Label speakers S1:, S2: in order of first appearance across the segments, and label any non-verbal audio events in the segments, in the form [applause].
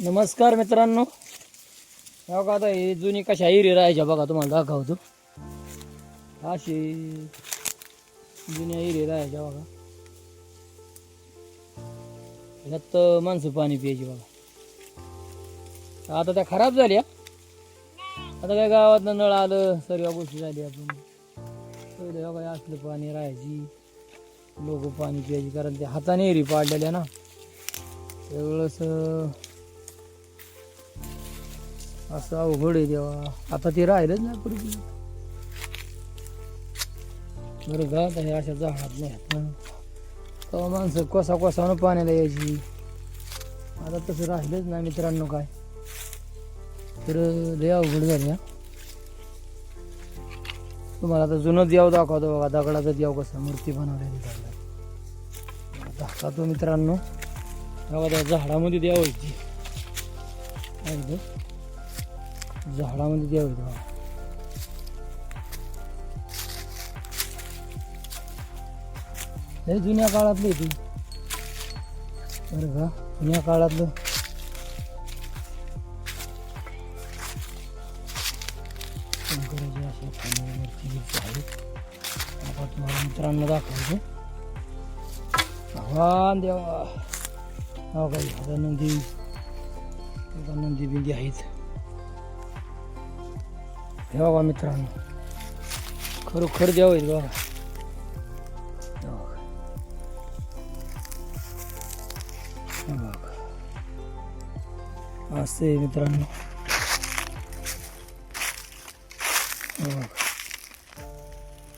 S1: नमस्कार मित्रांनो. हो का आता ही जुनी कशा हिरी राहायच्या बघा तुम्हाला दाखवतो. अशी जुन्या हिरी राहायच्या बघा. ह्यात माणसं पाणी प्यायची बघा. आता त्या खराब झाल्या. आता काय गावात नळ आलं सर्व गोष्टी झाली आपण. पहिले बघा असलं पाणी राहायची. लोक पाणी प्यायची कारण ते हाताने हिरी पाडलेल्या ना. त्यावेळेस असं अवघड आहे देवा. आता ते राहिलंच नाही पूर्वी बरं का आहे हे अशा झाडात नाही तेव्हा माणसं कोसा कोसानं पाण्याला यायची. आता तसं राहिलंच नाही मित्रांनो काय. तर लय अवघड झाली हा. तुम्हाला आता जुनं देव दाखवतो बघा. दगडाचा देव कसा मूर्ती बनवलेली दगडात दाखवतो मित्रांनो. बघा त्या झाडामध्ये द्यावायची व्हायची झाडामध्ये देव होतो हे जुन्या काळातली ती. बरं का जुन्या काळातलं. शंकराची आपण तुम्हाला मित्रांनो दाखवतो. भगवान देवा. हो काही आता नंदी. नंदी बिंदी आहेत. हे बघा मित्रांनो. खरोखर द्यावं आहेत बघा. असं आहे मित्रांनो.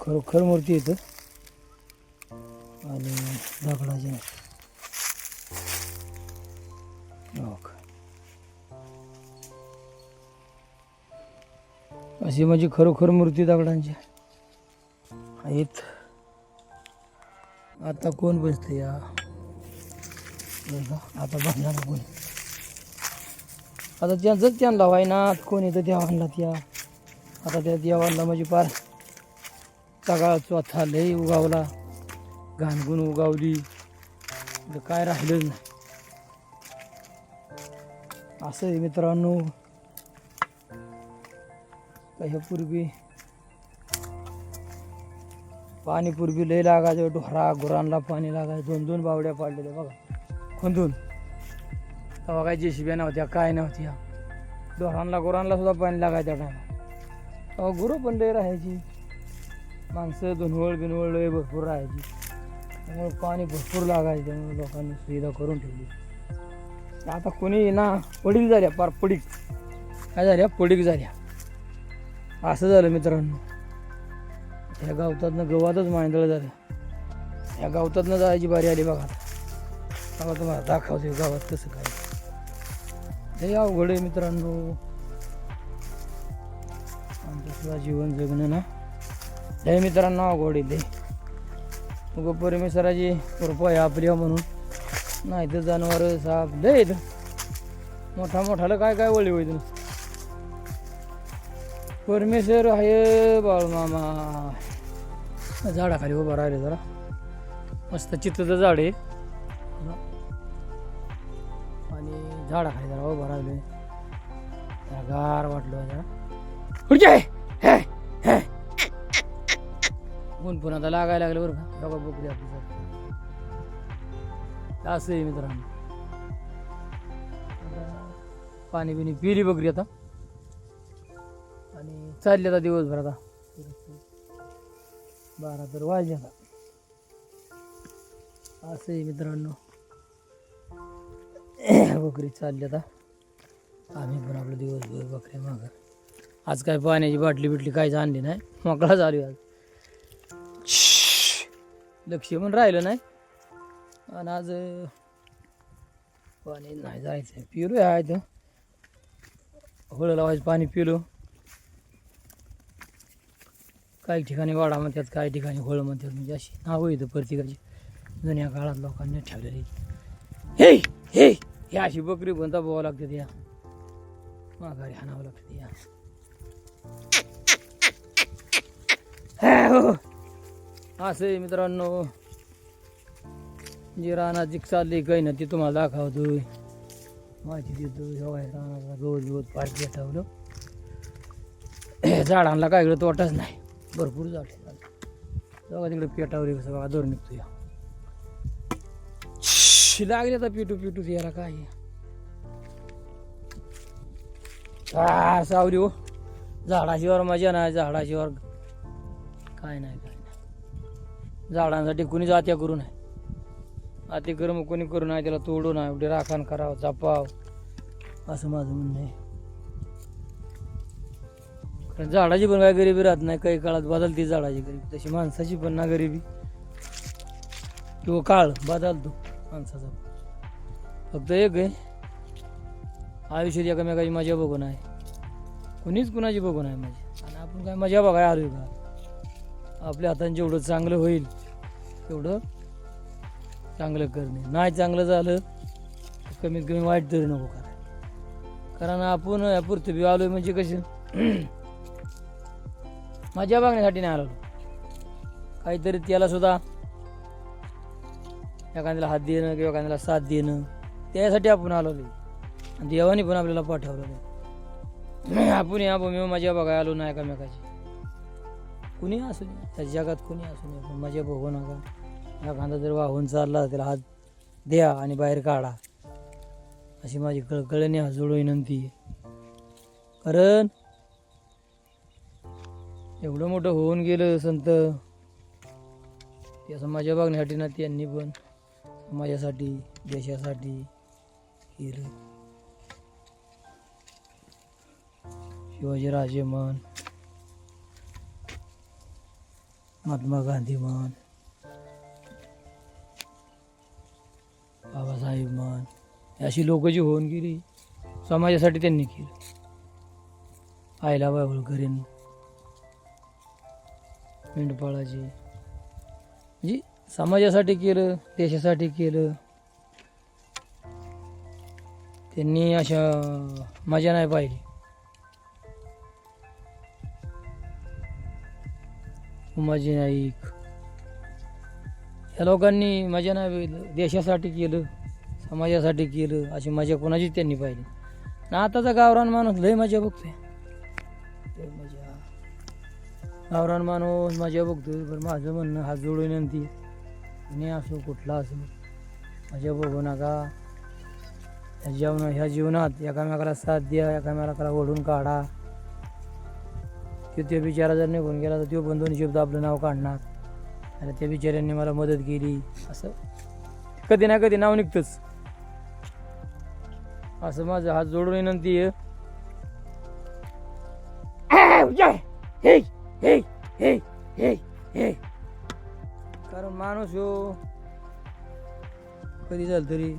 S1: खरोखर मूर्ती येतं आणि दगडाची. अशी माझी खरोखर मूर्ती दगडांची. आहेत. आता कोण बसते या? आता बसला ना कोणी. आता त्यांचंच त्यांना व्हायना कोण येतं त्या देवांना त्या? आता त्या देवांना म्हणजे पार सगळा चौथा लय उगावला. घाणगुण उगावली. तर काय राहिलंच नाही. असं आहे मित्रांनो पाणीपूर्वी पाणी पूर्वी लय लागायचं ढोरा गुरांना पाणी लागायचं दोन दोन बावड्या पाडलेल्या बघा. खोंदून. तेव्हा काय जेशिब्या नव्हत्या काय नव्हत्या. ढोरांना गुरांना सुद्धा पाणी लागायचं टायमा तेव्हा गुरं पण लय राहायची. माणसं धुनवळ बिनवळ लय भरपूर राहायची. त्यामुळे पाणी भरपूर लागायचं त्यामुळे लोकांनी सुविधा करून ठेवली. आता कोणी ना पडीक झाल्या पार पडीक. काय झाल्या? पडीक झाल्या. असं झालं मित्रांनो. ह्या गावतातनं गवतच मांदळ झालं. ह्या गावतातनं जायची बारी आली बघा आता. बघा तुम्हाला दाखवते गावात कसं काय. हे अवघड आहे मित्रांनो. आमचं सुद्धा जीवन जगणं ना. हे मित्रांनो अवघड आहे लय उगं परमेश्वराची कृपा आहे आपली म्हणून. नाही तर जनावर साप. लय मोठा मोठाला काय काय वळी होईल परमेश्वर आहे बाळमामा झाडाखाली उभा राहिले जरा. मस्त चित्रचं झाड आहे. आणि झाडाखाली जरा उभा राहिले. जरा गार वाटलं जरा. पुढचे हे! ऊन पण आता लागायला लागलं बरं का. बघा बघू द्या आपली असं आहे मित्रांनो. पाणी बिणी पिली बकरी आता. आणि चालले आता दिवसभर आता. बारा तर वाजले आता. असं आहे मित्रांनो. बकरी चालली आता. आम्ही पण आपलं दिवसभर बकऱ्या मागं. आज काय पाण्याची बाटली बिटली काहीच आणली नाही. मोकळा चालू आज. लक्ष पण राहिलं नाही. आणि आज पाणी नाही जायचं पिरू आहे तर होळं लावायचं पाणी पिलो. काही ठिकाणी वाडा म्हणतात काही ठिकाणी होळ म्हणतात. म्हणजे अशी नावं येतं प्रत्येकाची. जुन्या काळात लोकांनी ठेवलेली. हे हे हे अशी बकरी पण दाबावं लागते या. माघारी हाणावं लागते या. हो. असं आहे मित्रांनो. जी रानाची चालली काही ना ती तुम्हाला दाखवतोय. माहिती देतो जेव्हा हो, रानाला रोज गवत पार झाडांना काय तोटच नाही. भरपूर झाड बघा तिकडे पेटावर कसं बघा दोर निघतो या लागले आता पिटू पिटू यायला याला काय? आ, सावली हो. झाडाशिवार मजा नाही झाडाशिवार काय नाही काय नाही. झाडांसाठी कुणी जात्या करू नये. अतिक्रम कोणी करू नये त्याला तोडू नये एवढे राखण करावं जपाव. असं माझं म्हणणं आहे. पण झाडाची पण काय गरिबी राहत नाही. काही काळात बदलते झाडाची गरिबी. तशी माणसाची पण ना गरिबी. किंवा काळ बदलतो माणसाचा फक्त एक आहे आयुष्यात एकामेकाची मजा बघून आहे कुणीच कुणाची बघून आहे माझी आणि आपण काय मजा बघाय आलोय का? आपल्या हाताने जेवढं चांगलं होईल तेवढं चांगलं करणे. नाही चांगलं झालं कमीत कमी वाईट तरी नको करा. कारण आपण या पृथ्वी आहे म्हणजे कसं मजा बघण्यासाठी नाही आलो. काहीतरी त्याला सुद्धा एखाद्याला हात देणं किंवा एखाद्याला साथ देणं त्यासाठी आपण आलो आणि देवाने पण आपल्याला पाठवलं आपण या भूमीवर मजा बघायला आलो नाही एकामेकाची. कुणी असू नये त्या जगात कुणी असू नये पण मजा बघू नका. एखादा जर वाहून चालला त्याला हात द्या आणि बाहेर काढा. अशी माझी कळकळणी हा जोडून विनंती आहे. कारण एवढं मोठं होऊन गेलं संत. या समाजा बघण्यासाठी ना त्यांनी पण समाजासाठी देशासाठी केलं. शिवाजीराजे म्हण महात्मा गांधी म्हण बाबासाहेब म्हण अशी लोक जी होऊन गेली समाजासाठी त्यांनी केलं. आईला बायबळकरीन मेंढपाळाची. जी समाजासाठी केलं देशासाठी केलं. त्यांनी अशा मजा नाही पाहिली. उमाजी नाईक. या लोकांनी मजा नाही पाहिलं देशासाठी केलं समाजासाठी केलं अशी मजा कोणाचीच त्यांनी पाहिली. ना आताचा गावरान माणूस लय मजा बघतोय. मजा. गावरान माणूस मजा बघतोय पण माझं म्हणणं हात जोडून विनंती आणि असो कुठला असो मजा बघू नका. ह्या जेवण ह्या जीवनात एकामेकाला साथ द्या एकामेकाला ओढून काढा. तो त्या बिचारा जर निघून गेला तर तो पण दोन शब्द आपलं नाव काढणार. आणि त्या बिचाऱ्यांनी मला मदत केली. असं कधी ना कधी नाव निघतंच. असं माझं हात जोडून विनंती आहे. कारण कधी झालं तरी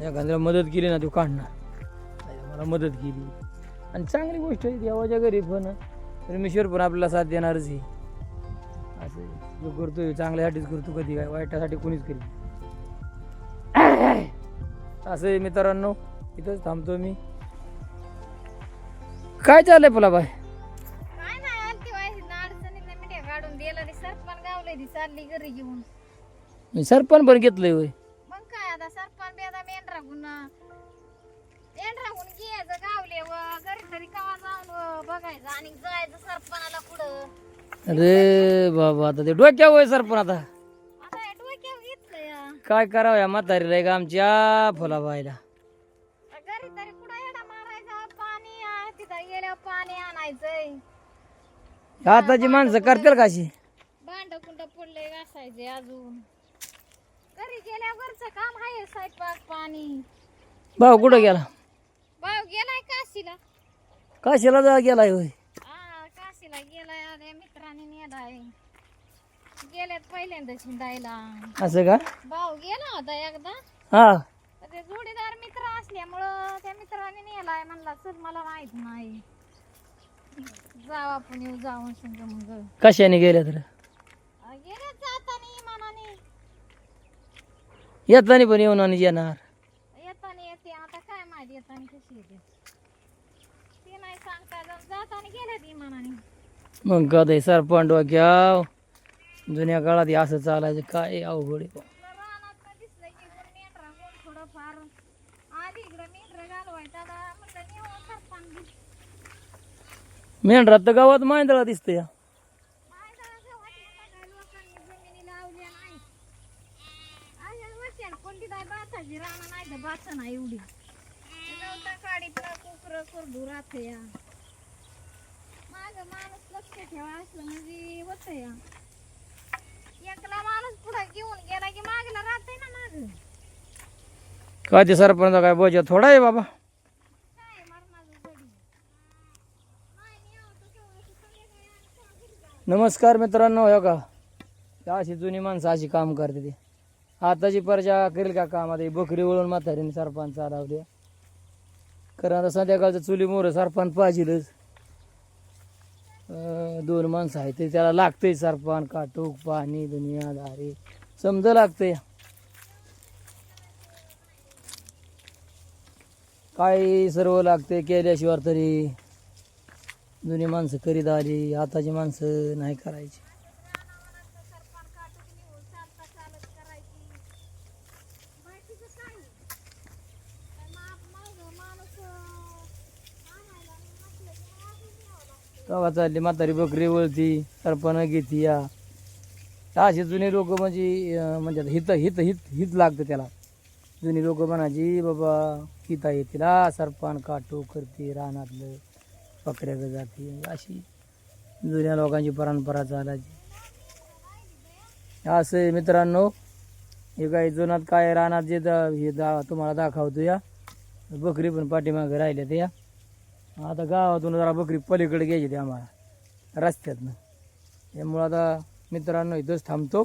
S1: एखाद्याला मदत केली ना तो काढणार. मला मदत केली. आणि चांगली गोष्ट आहे देवाच्या घरी पण परमेश्वर पण आपल्याला साथ देणारच आहे. असं जो करतोय चांगल्यासाठीच करतो कधी काय वाईटासाठी कोणीच करी [coughs] असं आहे मित्रांनो. इथंच थांबतो मी. काय चाललंय पुला बाय?
S2: काय नाही आलती मिठ्या काढून दिला सरपण गावले ती. चालली घरी घेऊन.
S1: सरपण पण घेतलंय होय.
S2: मग काय आता सरपण बी आता मेंढरा गुण मेंढरा गुण घ्यायचं गावले व घरी तरी कवा जाऊन व बघायचं आणि जायचं सरपणाला पुढं.
S1: अरे बाबा आता ते डोक्या होय सरपण आता.
S2: आता हे डोक्यावर घेतलं या
S1: काय करावं या म्हातारीला एक आमच्या फुला बायला
S2: घरी तरी येडा मारायचा पाणी आ, तिथं गेल्यावर पाणी आणायचंय.
S1: आताची माणसं करतील का अशी?
S2: भांड कुंड पडले घासायचे अजून. घरी गेल्यावर घरचं काम आहे स्वयंपाक पाणी.
S1: भाऊ कुठं गेला?
S2: भाऊ गेलाय काशीला.
S1: काशीला जा गेलाय होय.
S2: हा काशीला गेलाय अरे मित्राने नेलाय. गेल्यात पहिल्यांदा शिंदायला
S1: असं का?
S2: भाऊ गेला होता एकदा.
S1: हा.
S2: तर ते जोडीदार मित्र असल्यामुळं त्या मित्राने नेलाय. म्हणला चल मला माहीत नाही. जाऊ आपण येऊ जाऊन संग मग
S1: कशाने गेल्या तर
S2: गेल्यात जातानी मनाने
S1: येताना पण येऊन आणि येणार.
S2: येताना येते आता काय माहिती येताना कशी येते. ते नाही सांगता जात- जाताना गेल्यात इमानाने
S1: मग डोक्याव. जुन्या काळात हे असं चालायचं काय अवघड आहे.
S2: रानात दिसलं की ऊन मेंढरा ऊन थोडंफार. आधी इकडं मेंढरा लेकरं घालवायचं आता म्हणलं नेऊ सरपंच
S1: मेंढरात तर गावात मांदळा दिसतं या
S2: मायदानाचं वाटलं का काय लोकांनी जमिनी लावल्या नाही अशाच वरच्याला कोणती काय बाचाची रानं नाही तर बाचा नाही एवढी. नव्हता काडीत कुकर करडू राहते या. माझं माणूस लक्ष ठेवा असलं म्हणजे होत या. एकला माणूस पुढे घेऊन गेला की मागला राहते ना माग.
S1: काय ते सरपंच काय बोजा थोडा आहे बाबा?
S2: काय.
S1: नमस्कार मित्रांनो हो का अशी जुनी माणसं अशी काम करते ती. आताची परजा करेल का कामात? बकरी वळून म्हातारीने सरपंच चालवल्या कारण आता संध्याकाळचं चुली मोर सरपंच पाहिजेलच. दोन माणसं आहेत ते त्याला लागतंय सरपान काटूक पाणी दुनिया दारे समज लागतंय. काय सर्व लागते केल्याशिवाय तरी. जुनी माणसं करीत आली आताची माणसं नाही करायची
S2: रानावनाचं सरपण काटून नेऊन चालता चालत करायची बाकीचं काय काय मा- माझं माणूस अं, आणायला नसलं की मग अजून न्यावं लागतं.
S1: तेव्हा चालली म्हातारी बकरी वळती सरपणं घेती या. असे जुने लोक म्हणजे म्हणजे हित हित हित हित लागतं त्याला. जुनी लोक म्हणायची बाबा हिता येतील हा सरपण काटो करते रानातलं बकऱ्याकडे जाते. अशी जुन्या लोकांची परंपरा चालायची. असं आहे मित्रांनो हे काही जुनात काय रानात जे दा- हे दा तुम्हाला दाखवतो या. बकरी पण पाठीमागे राहिल्या त्या. आता गावातून जरा बकरी पलीकडे घ्यायची ते आम्हाला रस्त्यातनं. त्यामुळं आता मित्रांनो इथंच थांबतो.